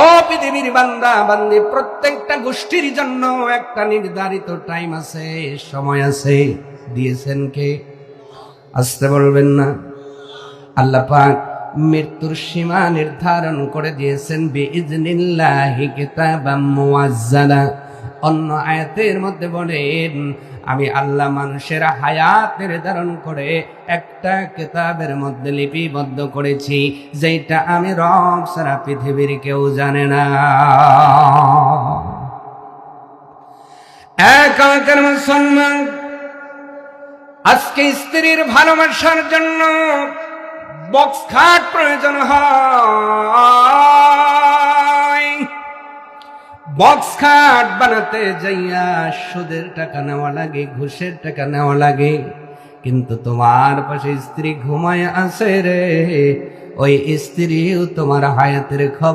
ও পৃথিবীর বান্দা বান্দি প্রত্যেকটা গোষ্ঠীর জন্য একটা নির্ধারিত টাইম আছে, সময় আছে। দিয়েছেন কে? আসতে বলবেন না। আল্লাহ পাক মৃত্যুর সীমা নির্ধারণ করে দিয়েছেন, বিইজনিল্লাহি কিতাবাম মুআজ্জালা। অন্য আয়াতের মধ্যে বলেন, আমি আল্লাহ মানুষের হায়াত নির্ধারণ করে একটা কেতাবের মধ্যে লিপিবদ্ধ করেছি যেটা আমি রব সারা পৃথিবীর কেউ জানে না। এক মুসলমান, আজকে স্ত্রীর ভালোবাসার জন্য বক্স খাট প্রয়োজন হয়। বক্স খাট বানাতে যাইয়া সুদের টাকা নেওয়া লাগে, ঘুষের টাকা নেওয়া লাগে। কিন্তু তোমার পাশে স্ত্রী ঘুমায় আছে রে, ওই স্ত্রীও তোমার হায়াতের খবর